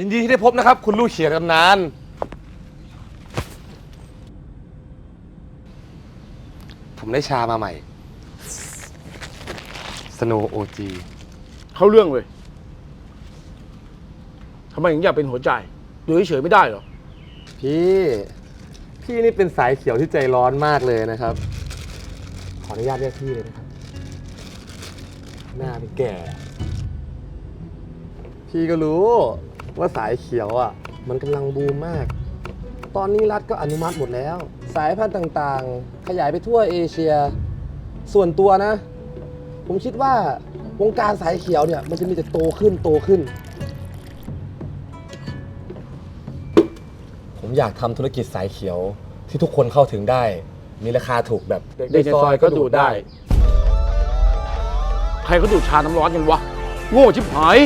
ยินดีที่ได้พบนะครับ คุณลูกเขียนตำนาน ผมได้ชามาใหม่ Snow OG เข้าเรื่องเลยทำไมถึงอยากเป็นหัวใจอยู่เฉยๆไม่ได้เหรอ พี่ พี่นี่เป็นสายเขียวที่ใจร้อนมากเลยนะครับ ขออนุญาตเรียกพี่เลยนะครับ หน้าเป็นแก่ พี่ก็รู้ ว่าสายเขียวอะมันกำลังบูมมาก ตอนนี้รัฐก็อนุมัติหมดแล้ว สายพันธุ์ต่างๆ ขยายไปทั่วเอเชีย ส่วนตัวนะ ผมคิดว่าวงการสายเขียวเนี่ยมันจะมีแต่โตขึ้นโตขึ้น ผมอยากทำธุรกิจสายเขียวที่ทุกคนเข้าถึงได้ มีราคาถูกแบบเด็กในซอยก็ดูดได้ ใครเขาดูดชาน้ำร้อนกันวะ โง่ชิบหาย